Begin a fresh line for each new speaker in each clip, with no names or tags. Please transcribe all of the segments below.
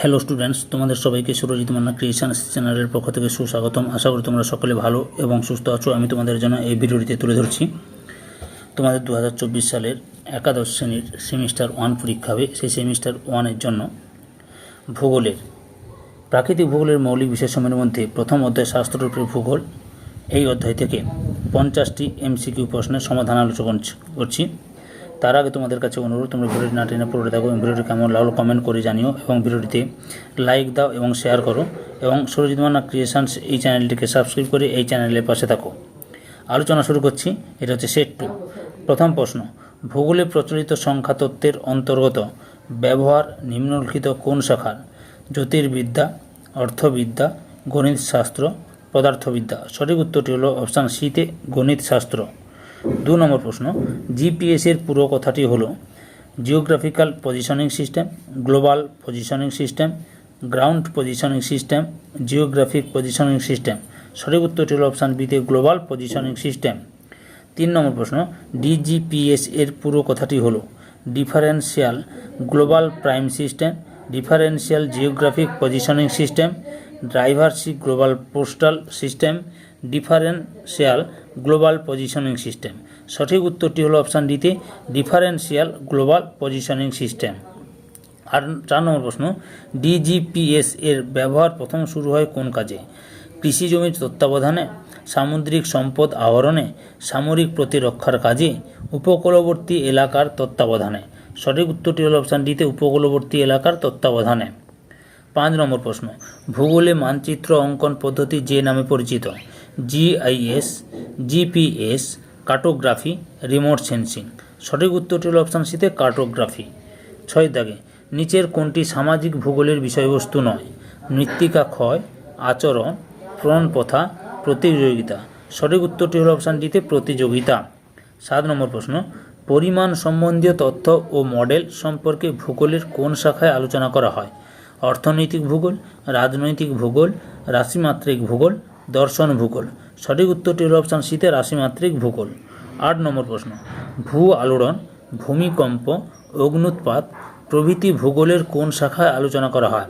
Hello students তোমাদের সবাইকে Surajit Manna creation চ্যানেলের পক্ষ থেকে সুস্বাগতম। আশা করি তোমরা সকলে ভালো এবং সুস্থ আছো। আমি তোমাদের জন্য এই ভিডিওটিতে তুলে ধরছি। তোমাদের দু হাজার চব্বিশ সালের একাদশ শ্রেণির সেমিস্টার ওয়ান পরীক্ষা হবে। সেই সেমিস্টার ওয়ানের জন্য ভূগোলের, প্রাকৃতিক ভূগোলের মৌলিক বিষয়সমূহের মধ্যে প্রথম অধ্যায় শাস্ত্ররূপের ভূগোল। এই অধ্যায় থেকে পঞ্চাশটি এমসিকিউ প্রশ্নের সমাধান আলোচনা করছি। তার আগে তোমাদের কাছে অনুরোধ, তোমরা ভিডিওটি না টেনে পড়ে থাকো এবং ভিডিওটি কেমন লাগল কমেন্ট করে জানিও এবং ভিডিওটিতে লাইক দাও এবং শেয়ার করো এবং সুরজিৎ মান্না ক্রিয়েশনস এই চ্যানেলটিকে সাবস্ক্রাইব করে এই চ্যানেলের পাশে থাকো। আলোচনা শুরু করছি, এটা হচ্ছে সেট টু প্রথম প্রশ্ন, ভূগোলে প্রচলিত সংখ্যা তত্ত্বের অন্তর্গত ব্যবহার নিম্নলিখিত কোন শাখার? জ্যোতির্বিদ্যা, অর্থবিদ্যা গণিত শাস্ত্র পদার্থবিদ্যা। সঠিক উত্তরটি হলো অপশান সিতে গণিত শাস্ত্র দু নম্বর প্রশ্ন জিপিএসের পুরো কথাটি হলো geographical positioning system global positioning system ground positioning system geographic positioning system সঠিক উত্তরটি হলো অপশান বিতে গ্লোবাল পজিশনিং সিস্টেম তিন নম্বর প্রশ্ন ডিজিপিএস এর পুরো কথাটি হলো differential global prime system differential geographic positioning system drivership global postal system differential global positioning system সঠিক উত্তরটি হলো অপশান ডিতে ডিফারেন্সিয়াল গ্লোবাল পজিশনিং সিস্টেম আর চার নম্বর প্রশ্ন ডিজিপিএস এর ব্যবহার প্রথম শুরু হয় কোন কাজে? কৃষি জমির তত্ত্বাবধানে, সামুদ্রিক সম্পদ আহরণে, সামরিক প্রতিরক্ষার কাজে, উপকূলবর্তী এলাকার তত্ত্বাবধানে। সঠিক উত্তরটি হল অপশান ডিতে উপকূলবর্তী এলাকার তত্ত্বাবধানে। পাঁচ নম্বর প্রশ্ন, ভূগোলে মানচিত্র অঙ্কন পদ্ধতি যে নামে পরিচিত? GIS, GPS, cartography, remote sensing. সঠিক উত্তরটি হল অপশান সিতে কার্টোগ্রাফি। ছয় দাগে, নিচের কোনটি সামাজিক ভূগোলের বিষয়বস্তু নয়? মৃত্তিকা ক্ষয়, আচরণ, প্রণপথা, প্রতিযোগিতা। সঠিক উত্তরটি হল অপশান ডিতে প্রতিযোগিতা। সাত নম্বর প্রশ্ন, পরিমাণ সম্বন্ধীয় তথ্য ও মডেল সম্পর্কে ভূগোলের কোন শাখায় আলোচনা করা হয়? অর্থনৈতিক ভূগোল, রাজনৈতিক ভূগোল, রাশিমাত্রিক ভূগোল দর্শন ভূগোল। সঠিক উত্তরটি হল অপশান সিতে রাশিমাত্রিক ভূগোল। আট নম্বর প্রশ্ন। ভূ আলোড়ন, ভূমিকম্প, অগ্নুৎপাত প্রভৃতি ভূগোলের কোন শাখায় আলোচনা করা হয়?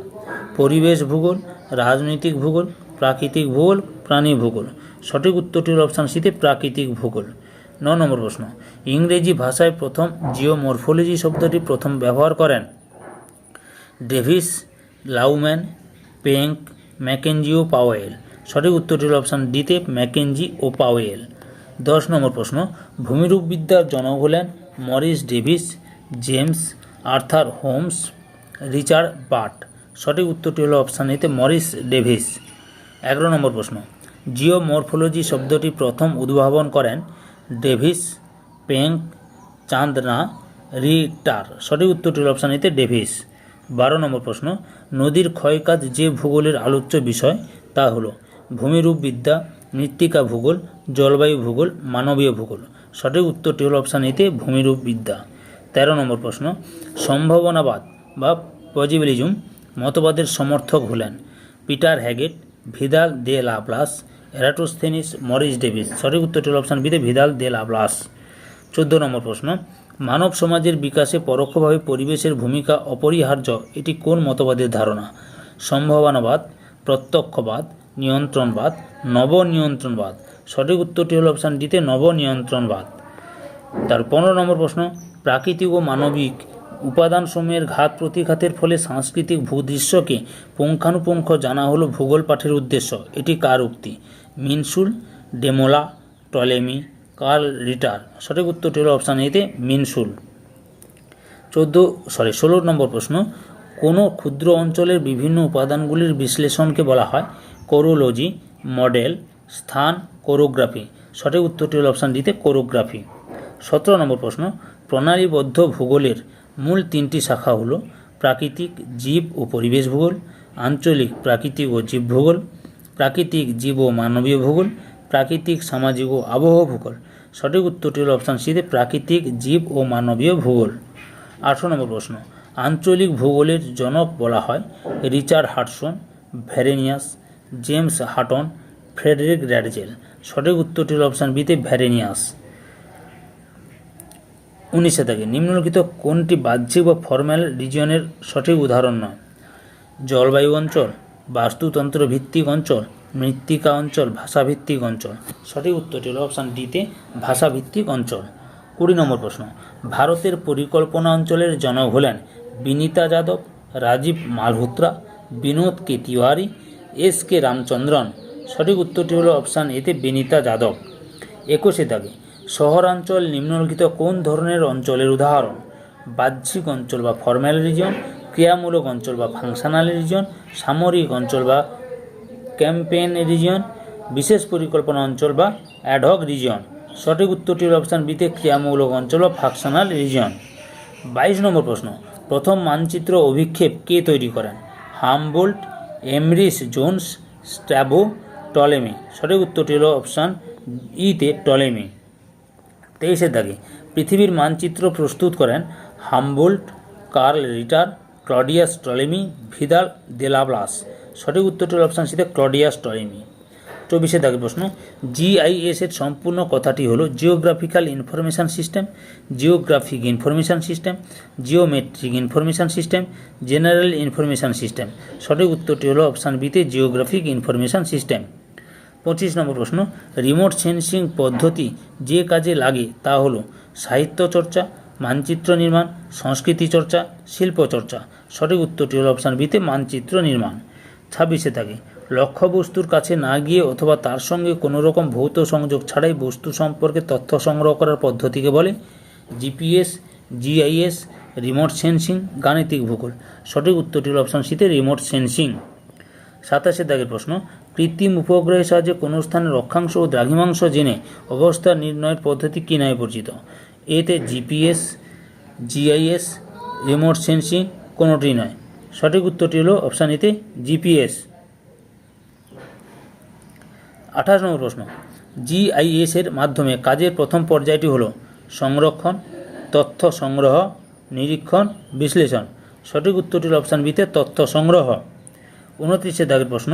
পরিবেশ ভূগোল, রাজনৈতিক ভূগোল, প্রাকৃতিক ভূগোল, প্রাণী ভূগোল। সঠিক উত্তরটি হল অপশান সিতে প্রাকৃতিক ভূগোল। ন নম্বর প্রশ্ন। ইংরেজি ভাষায় প্রথম জিওমরফোলজি শব্দটি প্রথম ব্যবহার করেন? ডেভিস, লাউম্যান, পেঙ্ক ম্যাকেনজি ও পাওয়েল। সঠিক উত্তরটি হল অপশান ডিতে ম্যাকেনজি ও পাওয়েল। দশ নম্বর প্রশ্ন, ভূমিরূপবিদ্যার জনক হলেন Morris Davis, James Arthur Holmes, Richard Butt সঠিক উত্তরটি হল অপশান এতে মরিস ডেভিস। এগারো নম্বর প্রশ্ন, জিওমরফোলজি শব্দটি প্রথম উদ্ভাবন করেন ডেভিস, পেঙ্ক চান্দনা রিটার। সঠিক উত্তরটি হল অপশান এতে ডেভিস। বারো নম্বর প্রশ্ন, নদীর ক্ষয়কাজ যে ভূগোলের আলোচ্য বিষয়, তা হলো ভূমিরূপবিদ্যা, মৃত্তিকা ভূগোল, জলবায়ু ভূগোল, মানবীয় ভূগোল। সঠিক উত্তরটি হল অপশান এতে ভূমিরূপ বিদ্যা তেরো নম্বর প্রশ্ন, সম্ভাবনাবাদ বা পজিবিলিজম মতবাদের সমর্থক হলেন Peter Haggett, Vidal de Laplace, Eratosthenes, Morris Davis. সঠিক উত্তরটি হল অপশান বিতে ভিদাল দে লাপ্লাস। চোদ্দ নম্বর প্রশ্ন, মানব সমাজের বিকাশে পরোক্ষভাবে পরিবেশের ভূমিকা অপরিহার্য, এটি কোন মতবাদের ধারণা? সম্ভাবনাবাদ, প্রত্যক্ষবাদ নিয়ন্ত্রণবাদ, নবনিয়ন্ত্রণবাদ। সঠিক উত্তরটি হল অপশান ডিতে নবনিয়ন্ত্রণবাদ। তার পনেরো নম্বর প্রশ্ন, প্রাকৃতিক ও মানবিক উপাদানসমূহের ঘাত প্রতিঘাতের ফলে সাংস্কৃতিক ভূদৃশ্যকে পুঙ্খানুপুঙ্খ জানা হলো ভূগোল পাঠের উদ্দেশ্য। এটি কার উক্তি? মিনসুল, ডেমোলা, টলেমি, কার্ল রিটার। সঠিক উত্তরটি হলো অপশান এতে মিনসুল। চোদ্দ সরি ষোলো নম্বর প্রশ্ন, কোনো ক্ষুদ্র অঞ্চলের বিভিন্ন উপাদানগুলির বিশ্লেষণকে বলা হয় কোরোলজি মডেল, স্থান, কোরোগ্রাফি। সঠিক উত্তরটি হল অপশান ডিতে কোরোগ্রাফি। সতেরো নম্বর প্রশ্ন, প্রণালীবদ্ধ ভূগোলের মূল তিনটি শাখা হলো প্রাকৃতিক জীব ও পরিবেশ ভূগোল, আঞ্চলিক প্রাকৃতিক ও জীব ভূগোল, প্রাকৃতিক জীব ও মানবীয় ভূগোল, প্রাকৃতিক, সামাজিক ও আবহাওয়া ভূগোল। সঠিক উত্তরটি হল অপশান সিতে প্রাকৃতিক জীব ও মানবীয় ভূগোল। আঠারো নম্বর প্রশ্ন, আঞ্চলিক ভূগোলের জনক বলা হয় Richard Hutson Varenius. James Hutton, Friedrich Ratzel. সঠিক উত্তরটি হল অপশান বিতে ভ্যারেনিয়াস। উনিশে থেকে নিম্নলিখিত কোনটি বাহ্যিক বা ফর্ম্যাল রিজিয়নের সঠিক উদাহরণ নয়? জলবায়ু অঞ্চল, বাস্তুতন্ত্র ভিত্তিক অঞ্চল, মৃত্তিকা অঞ্চল, ভাষাভিত্তিক অঞ্চল। সঠিক উত্তরটি হলো অপশান ডিতে ভাষাভিত্তিক অঞ্চল। কুড়ি নম্বর প্রশ্ন, ভারতের পরিকল্পনা অঞ্চলের জনক হলেন Vinita Yadav, Rajiv Malhotra, Vinod K Tiwari S K Ramachandran. সঠিক উত্তরটি হলো অপশান এতে বিনীতা যাদব। একুশে দাগে, শহরাঞ্চল নিম্নলিখিত কোন ধরনের অঞ্চলের উদাহরণ? বাহ্যিক অঞ্চল বা ফর্ম্যাল রিজন ক্রিয়ামূলক অঞ্চল বা ফাংশনাল রিজন সামরিক অঞ্চল বা ক্যাম্পেইন রিজন বিশেষ পরিকল্পনা অঞ্চল বা অ্যাডহক রিজন সঠিক উত্তরটি হল অপশান বিতে ক্রিয়ামূলক অঞ্চল বা ফাংশনাল রিজন বাইশ নম্বর প্রশ্ন, প্রথম মানচিত্র অভিক্ষেপ কে তৈরি করেন? Humboldt Emrys Jones Strabo Ptolemy. সঠিক উত্তরটি হল অপশান ইতে টলেমি। তেইশের দাগে, পৃথিবীর মানচিত্র প্রস্তুত করেন Humboldt, Carl Ritter, Claudius Ptolemy, Vidal de la Blache সঠিক উত্তরটি হল অপশান সিতে ক্লডিয়াস টলেমি। চব্বিশে দাগের প্রশ্ন জিআইএস এর সম্পূর্ণ কথাটি হলো geographical information system geographic information system geometric information system general information system সঠিক উত্তরটি হলো অপশান বিতে জিওগ্রাফিক ইনফরমেশন সিস্টেম পঁচিশ নম্বর প্রশ্ন রিমোট সেন্সিং পদ্ধতি যে কাজে লাগে তা হলো সাহিত্য চর্চা, মানচিত্র নির্মাণ, সংস্কৃতি চর্চা, শিল্প চর্চা। সঠিক উত্তরটি হলো অপশান বিতে মানচিত্র নির্মাণ। ছাব্বিশে থাকে লক্ষ্যবস্তুর কাছে না গিয়ে অথবা তার সঙ্গে কোনো রকম ভৌত সংযোগ ছাড়াই বস্তু সম্পর্কে তথ্য সংগ্রহ করার পদ্ধতিকে বলে জিপিএস, জিআইএস, রিমোট সেন্সিং, গাণিতিক ভূগোল। সঠিক উত্তরটি হলো অপশান সিতে রিমোট সেন্সিং। সাতাশে দাগের প্রশ্ন, কৃত্রিম উপগ্রহের সাহায্যে কোনো স্থানের অক্ষাংশ ও দ্রাঘিমাংশ জেনে অবস্থা নির্ণয়ের পদ্ধতি কী নামে পরিচিত? এতে জিপিএস, জিআইএস, রিমোট সেন্সিং কোনোটি নয়। সঠিক উত্তরটি হলো অপশান এতে জিপিএস। আঠাশ নম্বর প্রশ্ন। জিআইএস এর মাধ্যমে কাজের প্রথম পর্যায়টি হলো সংরক্ষণ, তথ্য সংগ্রহ, নিরীক্ষণ, বিশ্লেষণ। সঠিক উত্তরটি অপশান বিতে তথ্য সংগ্রহ। উনত্রিশে দাগের প্রশ্ন,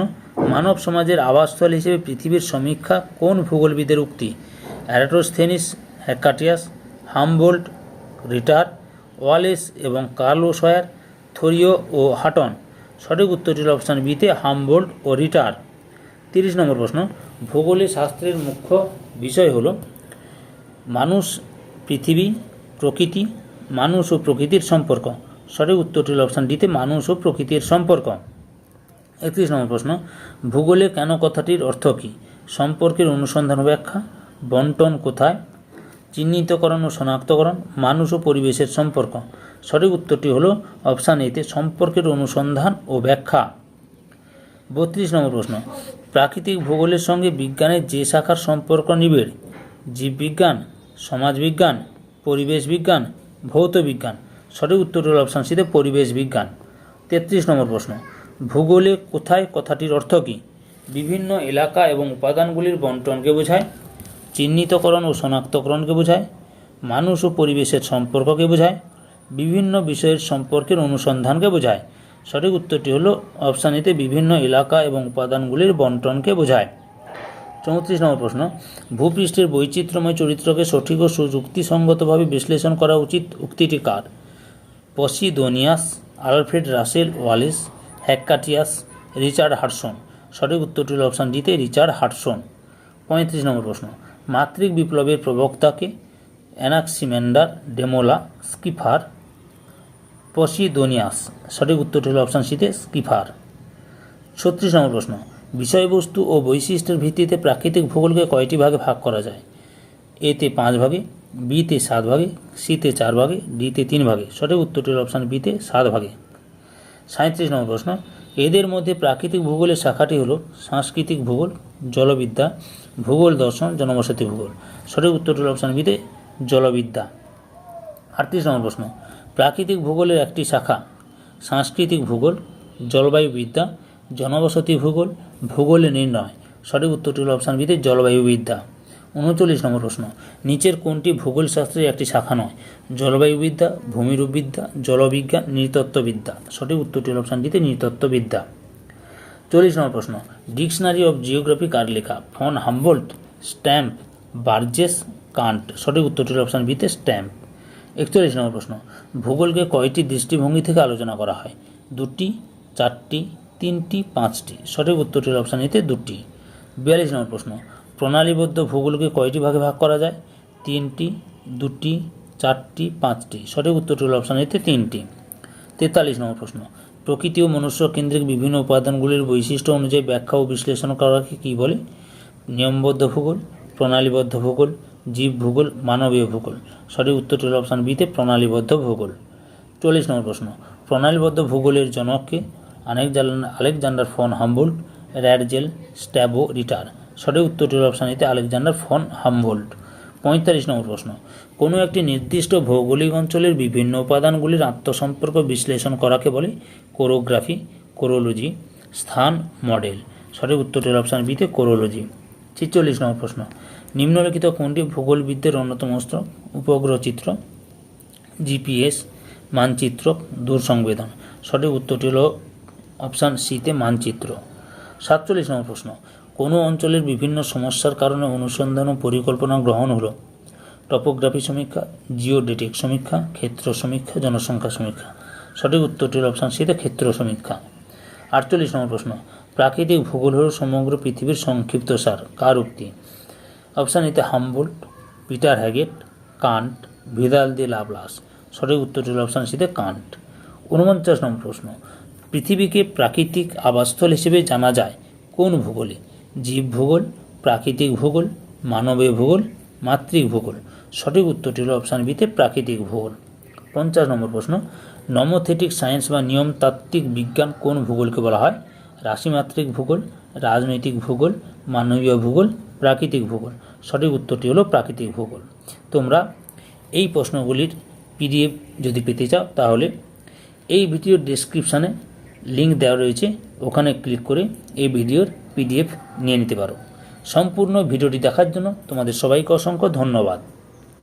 মানব সমাজের আবাসস্থল হিসেবে পৃথিবীর সমীক্ষা কোন ভূগোলবিদের উক্তি? Eratosthenes Hecataeus Humboldt, Ritter, Wallace এবং কার্লোসয়ার থোরিও ও হাটন। সঠিক উত্তরটি অপশান বিতে হামবোল্ট ও রিটার। তিরিশ নম্বর প্রশ্ন ভূগোলে শাস্ত্রের মুখ্য বিষয় হলো মানুষ, পৃথিবী, প্রকৃতি, মানুষ ও প্রকৃতির সম্পর্ক। সঠিক উত্তরটি হল অপশান ডিতে মানুষ ও প্রকৃতির সম্পর্ক। একত্রিশ নম্বর প্রশ্ন, ভূগোলে কেন কথাটির অর্থ কী? সম্পর্কের অনুসন্ধান ব্যাখ্যা, বন্টন কোথায়? চিহ্নিতকরণ ও শনাক্তকরণ, মানুষ ও পরিবেশের সম্পর্ক। সঠিক উত্তরটি হলো অপশান এতে সম্পর্কের অনুসন্ধান ও ব্যাখ্যা। বত্রিশ নম্বর প্রশ্ন প্রাকৃতিক ভূগোলের সঙ্গে বিজ্ঞানের যে শাখার সম্পর্ক নিবিড়, জীববিজ্ঞান, সমাজবিজ্ঞান পরিবেশ বিজ্ঞান ভৌত বিজ্ঞান সঠিক উত্তর হল অপশান সিতে পরিবেশ বিজ্ঞান তেত্রিশ নম্বর প্রশ্ন, ভূগোলে কোথায় কথাটির অর্থ কী? বিভিন্ন এলাকা এবং উপাদানগুলির বন্টনকে বোঝায়, চিহ্নিতকরণ ও শনাক্তকরণকে বোঝায়, মানুষ ও পরিবেশের সম্পর্ককে বোঝায়, বিভিন্ন বিষয়ের সম্পর্কের অনুসন্ধানকে বোঝায়। সঠিক উত্তরটি হলো অপশান এতে বিভিন্ন এলাকা এবং উপাদানগুলির বন্টনকে বোঝায়। চৌত্রিশ নম্বর প্রশ্ন, ভূপৃষ্ঠের বৈচিত্র্যময় চরিত্রকে সঠিক ও সুযুক্তিসঙ্গতভাবে বিশ্লেষণ করা উচিত, উক্তিটি কার? Posidonius, Alfred Russel Wallace Hecataeus Richard Hartshorne সঠিক উত্তরটি হল অপশান ডিতে রিচার্ড হাটসন পঁয়ত্রিশ নম্বর প্রশ্ন, মাতৃক বিপ্লবের প্রবক্তাকে অ্যানাক্সিমেন্ডার ডেমোলা স্কিফার পসিদোনিয়াস সঠিক উত্তরটি হল অপশান সিতে স্কিফার। ছত্রিশ নম্বর প্রশ্ন। বিষয়বস্তু ও বৈশিষ্ট্যের ভিত্তিতে প্রাকৃতিক ভূগোলকে কয়টি ভাগে ভাগ করা যায়? এতে পাঁচ ভাগে বিতে সাত ভাগে সিতে চার ভাগে ডিতে তিন ভাগে। সঠিক উত্তরটি হল অপশান বিতে সাত ভাগে। সাঁত্রিশ নম্বর প্রশ্ন। এদের মধ্যে প্রাকৃতিক ভূগোলের শাখাটি হল সাংস্কৃতিক ভূগোল, জলবিদ্যা, ভূগোল দর্শন, জনবসতি ভূগোল। সঠিক উত্তরটি হল অপশান বিতে জলবিদ্যা। আটত্রিশ নম্বর প্রশ্ন। প্রাকৃতিক ভূগোলের একটি শাখা, সাংস্কৃতিক ভূগোল জলবায়ুবিদ্যা জনবসতি ভূগোল, ভূগোলে নির্ণয়। সঠিক উত্তরটি হল অপশান বিতে জলবায়ুবিদ্যা উনচল্লিশ নম্বর প্রশ্ন, নিচের কোনটি ভূগোল শাস্ত্রের একটি শাখা নয়? জলবায়ুবিদ্যা ভূমিরূপবিদ্যা জলবিজ্ঞান নৃতত্ত্ববিদ্যা সঠিক উত্তরটি হল অপশান ডিতে নৃতত্ত্ববিদ্যা চল্লিশ নম্বর প্রশ্ন, ডিকশনারি অফ জিওগ্রাফি কার লেখা? Von Humboldt, Stamp, Burgess, Kant. সঠিক উত্তরটি হল অপশান বিতে স্ট্যাম্প। একচল্লিশ নম্বর প্রশ্ন। ভূগোলকে কয়টি দৃষ্টিভঙ্গি থেকে আলোচনা করা হয়? দুটি, চারটি, তিনটি, পাঁচটি। সঠিক উত্তরটি হল অপশান এতে দুটি। বিয়াল্লিশ নম্বর প্রশ্ন, প্রণালীবদ্ধ ভূগোলকে কয়টি ভাগে ভাগ করা যায়? তিনটি, দুটি, চারটি, পাঁচটি। সঠিক উত্তরটি হল অপশান এতে তিনটি। তেতাল্লিশ নম্বর প্রশ্ন, প্রকৃতি ও মনুষ্য কেন্দ্রিক বিভিন্ন উপাদানগুলির বৈশিষ্ট্য অনুযায়ী ব্যাখ্যা ও বিশ্লেষণ করাকে কী বলে? নিয়মবদ্ধ ভূগোল, প্রণালীবদ্ধ ভূগোল জীব ভূগোল, মানবীয় ভূগোল। সঠিক উত্তরটি হল অপশান বিতে প্রণালীবদ্ধ ভূগোল। চল্লিশ নম্বর প্রশ্ন। প্রণালীবদ্ধ ভূগোলের জনককে Alexander Alexander von Humboldt, Ratzel, Strabo Ritter. সঠিক উত্তরটি হল অপশান এতে আলেকজান্ডার ফন হাম্বোল্ট। পঁয়তাল্লিশ নম্বর প্রশ্ন। কোনো একটি নির্দিষ্ট ভৌগোলিক অঞ্চলের বিভিন্ন উপাদানগুলির আত্মসম্পর্ক বিশ্লেষণ করাকে বলে কোরোগ্রাফি, কোরোলজি, স্থান, মডেল। সঠিক উত্তরটি হল অপশান বিতে কোরোলজি। ছিচল্লিশ নম্বর প্রশ্ন। নিম্নলিখিত কোনটি ভূগোলবিদদের অন্যতম অস্ত্র? উপগ্রহ চিত্র জিপিএস, মানচিত্র দূর দূরসংবেদন। সঠিক উত্তরটি হল অপশান সিতে মানচিত্র। সাতচল্লিশ নম্বর প্রশ্ন। কোনো অঞ্চলের বিভিন্ন সমস্যার কারণে অনুসন্ধান ও পরিকল্পনা গ্রহণ হলো? টপোগ্রাফি সমীক্ষা, জিওডেটিক সমীক্ষা, ক্ষেত্র সমীক্ষা, জনসংখ্যা সমীক্ষা। সঠিক উত্তরটি হল অপশান সিতে ক্ষেত্র সমীক্ষা। আটচল্লিশ নম্বর প্রশ্ন। প্রাকৃতিক ভূগোল হল সমগ্র পৃথিবীর সংক্ষিপ্ত সার। কার উক্তি? অপশান এতে Humboldt Peter Haggett, Kant, Vidal de la Blache সঠিক উত্তরটি হল অপশান সিতে কান্ট। উনপঞ্চাশ নম্বর প্রশ্ন। পৃথিবীকে প্রাকৃতিক আবাসস্থল হিসেবে জানা যায়। কোন ভূগোলে? জীব ভূগোল, প্রাকৃতিক ভূগোল, মানবীয় ভূগোল, মাতৃক ভূগোল। সঠিক উত্তরটি হল অপশান বিতে প্রাকৃতিক ভূগোল। পঞ্চাশ নম্বর প্রশ্ন। নমোথেটিক সায়েন্স বা নিয়মতাত্ত্বিক বিজ্ঞান কোন ভূগোলকে বলা হয়? রাশিমাত্রিক ভূগোল, রাজনৈতিক ভূগোল, মানবীয় ভূগোল প্রাকৃতিক ভূগোল। সঠিক উত্তরটি হলো প্রাকৃতিক ভূগোল। তোমরা এই প্রশ্নগুলির পিডিএফ যদি পেতে চাও, তাহলে এই ভিডিওর ডেসক্রিপশানে লিঙ্ক দেওয়া রয়েছে। ওখানে ক্লিক করে এই ভিডিওর পিডিএফ নিয়ে নিতে পারো। সম্পূর্ণ ভিডিওটি দেখার জন্য তোমাদের সবাইকে অসংখ্য ধন্যবাদ।